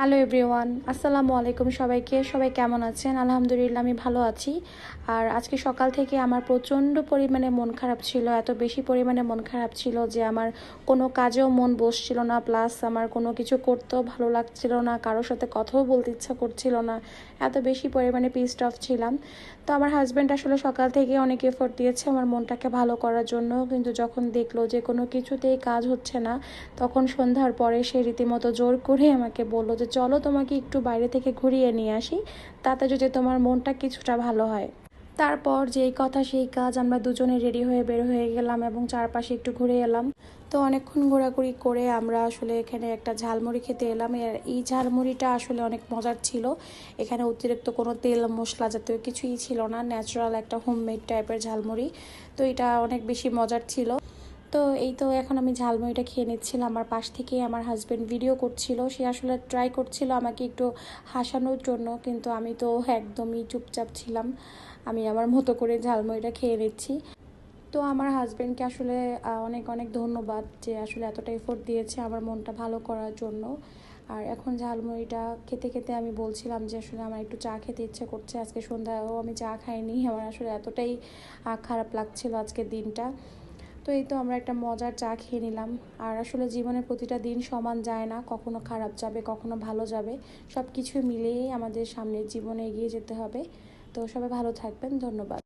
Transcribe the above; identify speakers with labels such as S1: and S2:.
S1: Hello everyone আসসালামু আলাইকুম সবাইকে। সবাই কেমন আছেন? আলহামদুলিল্লাহ, আমি ভালো আছি। আর আজকে সকাল থেকে আমার প্রচণ্ড পরিমাণে মন খারাপ ছিল, এত বেশি পরিমাণে মন খারাপ ছিল যে আমার কোনো কাজেও মন বসছিল না প্লাস আমার কোনো কিছু করতেও ভালো লাগছিল না, কারোর সাথে কথাও বলতে ইচ্ছা করছিল না, এত বেশি পরিমাণে পিসড অফ ছিলাম। তো আমার হাজব্যান্ড আসলে সকাল থেকে অনেক এফোর্ট দিয়েছে আমার মনটাকে ভালো করার জন্য, কিন্তু যখন দেখল যে কোনো কিছুতেই কাজ হচ্ছে না, তখন সন্ধ্যার পরে সে রীতিমতো জোর করে আমাকে বলল যে চলো তোমাকে একটু বাইরে থেকে ঘুরিয়ে নিয়ে আসি, তাতে যদি তোমার মনটা কিছুটা ভালো হয়। তারপর যেই কথা সেই কাজ আমরা দুজনে রেডি হয়ে বের হয়ে গেলাম এবং চারপাশে একটু ঘুরে এলাম। তো অনেকক্ষণ ঘোরাঘুরি করে আমরা আসলে এখানে একটা ঝালমুড়ি খেতে এলাম। এই ঝালমুড়িটা আসলে অনেক মজার ছিল। এখানে অতিরিক্ত কোনো তেল, মশলা জাতীয় কিছুই ছিল না ন্যাচারাল একটা হোমমেড টাইপের ঝালমুড়ি। তো এটা অনেক বেশি মজার ছিল। তো এই তো এখন আমি ঝালমুড়িটা খেয়ে নিচ্ছিলাম। আমার পাশ থেকে আমার হাজব্যান্ড ভিডিও করছিল। সে আসলে ট্রাই করছিল আমাকে একটু হাসানোর জন্য, কিন্তু আমি তো একদমই চুপচাপ ছিলাম। আমি আমার মতো করে ঝালমুড়িটা খেয়ে নিচ্ছি। তো আমার হাজব্যান্ডকে আসলে অনেক অনেক ধন্যবাদ যে আসলে এতটা এফোর্ট দিয়েছে আমার মনটা ভালো করার জন্য। আর এখন ঝালমুড়িটা খেতে খেতে আমি বলছিলাম যে আসলে আমার একটু চা খেতে ইচ্ছে করছে। আজকে সন্ধ্যায়ও আমি চা খাইনি। আমার আসলে এতটাই খারাপ লাগছিল আজকের দিনটা। তো এই তো আমরা একটা মজার চা খেয়ে নিলাম। আর আসলে জীবনের প্রতিটা দিন সমান যায় না, কখনো খারাপ যাবে, কখনো ভালো যাবে। সব কিছু মিলিয়েই আমাদের সামনের জীবনে এগিয়ে যেতে হবে। তো সবাই ভালো থাকবেন, ধন্যবাদ।